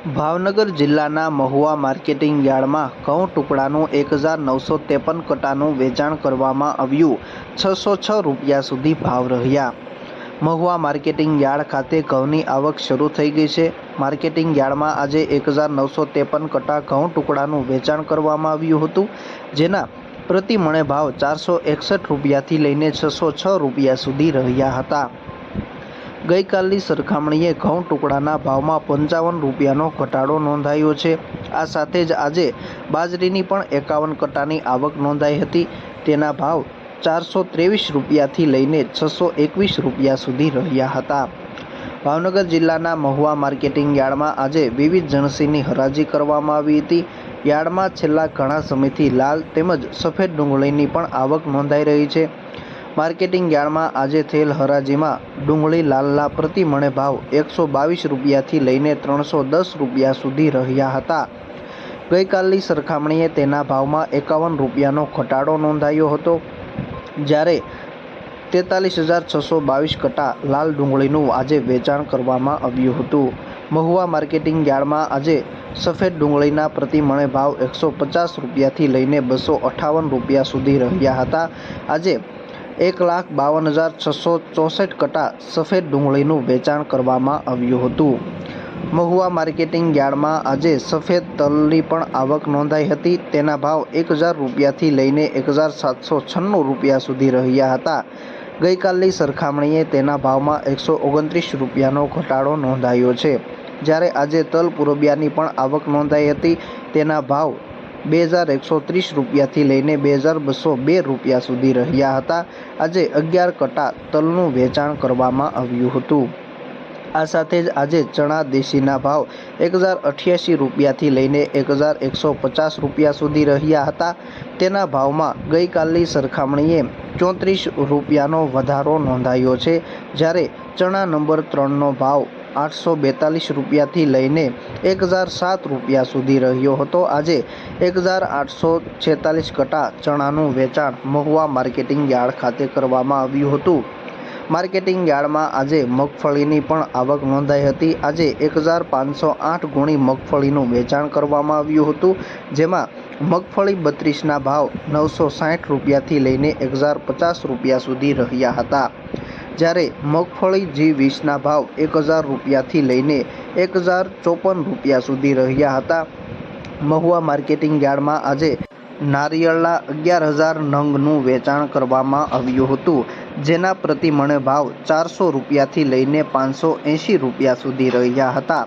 ભાવનગર જિલ્લાના મહુવા માર્કેટિંગ યાર્ડમાં ઘઉં ટુકડાનું એક હજાર નવસો ત્રેપન કટાનું વેચાણ કરવામાં આવ્યું. છસો છ રૂપિયા સુધી ભાવ રહ્યા. મહુવા માર્કેટિંગ યાર્ડ ખાતે ઘઉંની આવક શરૂ થઈ ગઈ છે. માર્કેટિંગ યાર્ડમાં આજે એક હજાર નવસો ત્રેપન કટા ઘઉં ટુકડાનું વેચાણ કરવામાં આવ્યું હતું, જેના પ્રતિ મણે ભાવ ચારસો એકસઠ રૂપિયાથી લઈને છસો છ રૂપિયા સુધી રહ્યા હતા. ગઈકાલની સરખામણીએ ઘઉં ટુકડાના ભાવમાં પંચાવન રૂપિયાનો ઘટાડો નોંધાયો છે. આ સાથે જ આજે બાજરીની પણ એકાવન કટાની આવક નોંધાઈ હતી. તેના ભાવ ચારસો ત્રેવીસ રૂપિયાથી લઈને છસો એકવીસ રૂપિયા સુધી રહ્યા હતા. ભાવનગર જિલ્લાના મહુવા માર્કેટિંગ યાર્ડમાં આજે વિવિધ જણસીની હરાજી કરવામાં આવી હતી. યાર્ડમાં છેલ્લા ઘણા સમયથી લાલ તેમજ સફેદ ડુંગળીની પણ આવક નોંધાઈ રહી છે. માર્કેટિંગ યાર્ડમાં આજે થયેલ હરાજીમાં ડુંગળી લાલના પ્રતિ મણે ભાવ એકસો બાવીસ રૂપિયાથી લઈને ત્રણસો દસ રૂપિયા સુધી રહ્યા હતા. ગઈકાલની સરખામણીએ તેના ભાવમાં એકાવન રૂપિયાનો ઘટાડો નોંધાયો હતો. જ્યારે તેતાલીસ હજાર છસો બાવીસ કટા લાલ ડુંગળીનું આજે વેચાણ કરવામાં આવ્યું હતું. મહુવા માર્કેટિંગ યાર્ડમાં આજે સફેદ ડુંગળીના પ્રતિમણે ભાવ એકસો પચાસ રૂપિયાથી લઈને બસો અઠાવન રૂપિયા સુધી રહ્યા હતા. આજે એક લાખ બાવન હજાર છસો ચોસઠ કટા સફેદ ડુંગળીનું વેચાણ કરવામાં આવ્યું હતું. મહુવા માર્કેટિંગ યાર્ડમાં આજે સફેદ તલની પણ આવક નોંધાઈ હતી. તેના ભાવ એક હજાર રૂપિયાથી લઈને એક હજાર સાતસો છન્નું રૂપિયા સુધી રહ્યા હતા. ગઈકાલની સરખામણીએ તેના ભાવમાં એકસો ઓગણત્રીસ રૂપિયાનો ઘટાડો નોંધાયો છે. જ્યારે આજે તલ પુરબિયાની પણ આવક નોંધાઈ હતી, તેના ભાવ બે હજાર એકસો ત્રીસ રૂપિયાથી લઈને બે હજાર બસો બે રૂપિયા સુધી રહ્યા હતા. આજે અગિયાર કટા તલનું વેચાણ કરવામાં આવ્યું હતું. આ સાથે જ આજે ચણા દેશીના ભાવ એક હજાર અઠ્યાસી રૂપિયાથી લઈને એક હજાર એકસો પચાસ રૂપિયા સુધી રહ્યા હતા. તેના ભાવમાં ગઈકાલની સરખામણીએ ચોત્રીસ રૂપિયાનો વધારો નોંધાયો છે. જ્યારે ચણા નંબર ત્રણનો ભાવ આઠસો બેતાલીસ રૂપિયાથી લઈને એક હજાર સાત રૂપિયા સુધી રહ્યો હતો. આજે એક હજાર આઠસો છેતાલીસ કટા ચણાનું વેચાણ મહુવા માર્કેટિંગ યાર્ડ ખાતે કરવામાં આવ્યું હતું. માર્કેટિંગ યાર્ડમાં આજે મગફળીની પણ આવક નોંધાઈ હતી. આજે એક હજાર પાંચસો આઠ ગુણી મગફળીનું વેચાણ કરવામાં આવ્યું હતું, જેમાં મગફળી બત્રીસના ભાવ નવસો સાઠ રૂપિયાથી લઈને એક હજાર પચાસ રૂપિયા સુધી રહ્યા હતા. જ્યારે મગફળી જી વીસના ભાવ એક હજાર રૂપિયાથી લઈને એક હજાર ચોપન રૂપિયા સુધી રહ્યા હતા. મહુવા માર્કેટિંગ યાર્ડમાં આજે નારિયેળના અગિયાર હજાર નંગનું વેચાણ કરવામાં આવ્યું હતું, જેના પ્રતિ મણે ભાવ ચારસો રૂપિયાથી લઈને પાંચસો એંશી રૂપિયા સુધી રહ્યા હતા.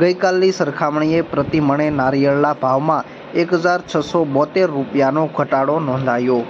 ગઈકાલની સરખામણીએ પ્રતિ મણે નારિયેળના ભાવમાં એક હજાર છસો બોતેર રૂપિયાનો ઘટાડો નોંધાયો.